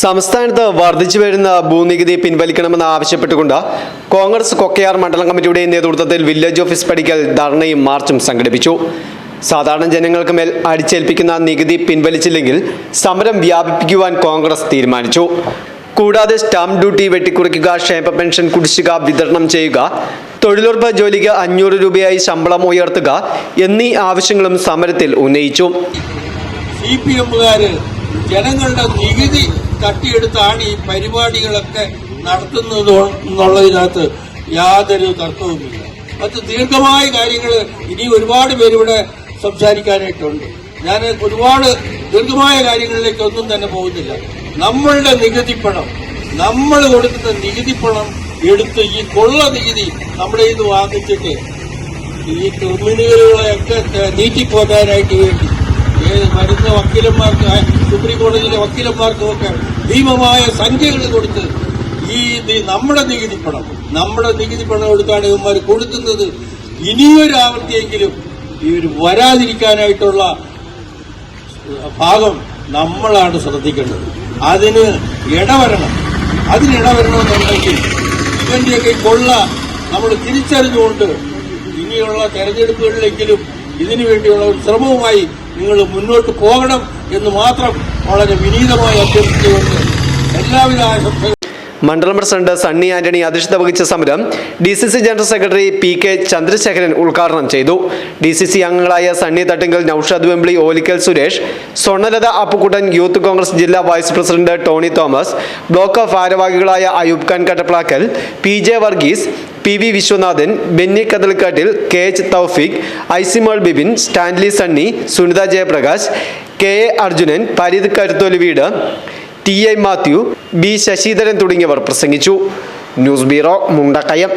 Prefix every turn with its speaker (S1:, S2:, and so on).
S1: സംസ്ഥാനത്ത് വർദ്ധിച്ചു വരുന്ന ഭൂനികുതി പിൻവലിക്കണമെന്ന് ആവശ്യപ്പെട്ടുകൊണ്ട് കോൺഗ്രസ് കൊക്കയാർ മണ്ഡലം കമ്മിറ്റിയുടെ നേതൃത്വത്തിൽ വില്ലേജ് ഓഫീസ് പടിക്കൽ ധർണയും മാർച്ചും സംഘടിപ്പിച്ചു. സാധാരണ ജനങ്ങൾക്ക് മേൽ അടിച്ചേൽപ്പിക്കുന്ന നികുതി പിൻവലിച്ചില്ലെങ്കിൽ സമരം വ്യാപിപ്പിക്കുവാൻ കോൺഗ്രസ് തീരുമാനിച്ചു. കൂടാതെ സ്റ്റാമ്പ് ഡ്യൂട്ടി വെട്ടിക്കുറയ്ക്കുക ക്ഷേമ പെൻഷൻ കുടിശ്ശിക വിതരണം ചെയ്യുക തൊഴിലുറപ്പ് ജോലിക്ക് അഞ്ഞൂറ് രൂപയായി ശമ്പളം ഉയർത്തുക എന്നീ ആവശ്യങ്ങളും സമരത്തിൽ ഉന്നയിച്ചു.
S2: ജനങ്ങളുടെ നികുതി തട്ടിയെടുത്താണ് ഈ പരിപാടികളൊക്കെ നടത്തുന്നത് എന്നുള്ളതിനകത്ത് യാതൊരു തർക്കവുമില്ല. മറ്റ് ദീർഘമായ കാര്യങ്ങൾ ഇനി ഒരുപാട് പേരിവിടെ സംസാരിക്കാനായിട്ടുണ്ട്. ഞാൻ ഒരുപാട് ദീർഘമായ കാര്യങ്ങളിലേക്ക് ഒന്നും തന്നെ പോകുന്നില്ല. നമ്മളുടെ നികുതി പണം നമ്മൾ കൊടുക്കുന്ന നികുതി പണം എടുത്ത് ഈ കൊള്ള നികുതി നമ്മുടെ ഇത് വാങ്ങിച്ചിട്ട് ഈ ക്രിമിനലുകളെയൊക്കെ നീറ്റിപ്പോകാനായിട്ട് വേണ്ടി വരുന്ന വക്കീലന്മാർക്ക് സുപ്രീം കോടതിയിലെ വക്കീലന്മാർക്കും ഒക്കെ ഭീമമായ സംഖ്യകൾ കൊടുത്ത് ഈ നമ്മുടെ നികുതി പണം നമ്മുടെ നികുതി പണം എടുത്താണ് ഇവന്മാർ കൊടുക്കുന്നത്. ഇനിയൊരു ആവർത്തിയെങ്കിലും ഒരു വരാതിരിക്കാനായിട്ടുള്ള ഭാഗം നമ്മളാണ് ശ്രദ്ധിക്കേണ്ടത്. അതിന് ഇടവരണം. അതിന് ഇടവരണമെന്നുണ്ടെങ്കിൽ ഇവന്റെയൊക്കെ കൊള്ള നമ്മൾ തിരിച്ചറിഞ്ഞുകൊണ്ട് ഇനിയുള്ള തെരഞ്ഞെടുപ്പുകളിലെങ്കിലും ഇതിനു വേണ്ടിയുള്ള ഒരു ശ്രമവുമായി നിങ്ങൾ മുന്നോട്ട് പോകണം എന്ന് മാത്രം വളരെ വിനീതമായി അഭ്യർത്ഥിച്ചുകൊണ്ട് എല്ലാവിധ ആശംസകളും
S1: മണ്ഡലം പ്രസിഡന്റ് സണ്ണി ആന്റണി അധ്യക്ഷത വഹിച്ച സമരം D C C general secretary P K Chandrasekharan ഉദ്ഘാടനം ചെയ്തു. ഡി സി സി അംഗങ്ങളായ സണ്ണി തട്ടിങ്കൽ നൌഷാദ് വെമ്പിളി ഓലിക്കൽ സുരേഷ് സ്വർണലത അപ്പുക്കുട്ടൻ യൂത്ത് കോൺഗ്രസ് ജില്ലാ vice president Tony Thomas block ഭാരവാഹികളായ Ayub Khan Kattaplackal P J Varghese P V Viswanathan Benny Kadalkattil K H Thoufiq Icymol Bibin Stanley Sunny Sunitha Jayaprakash K A Arjunan Parith Karutholi വീട് T I Mathew B Sasidharan തുടങ്ങിയവർ പ്രസംഗിച്ചു. News bureau Mundakkayam.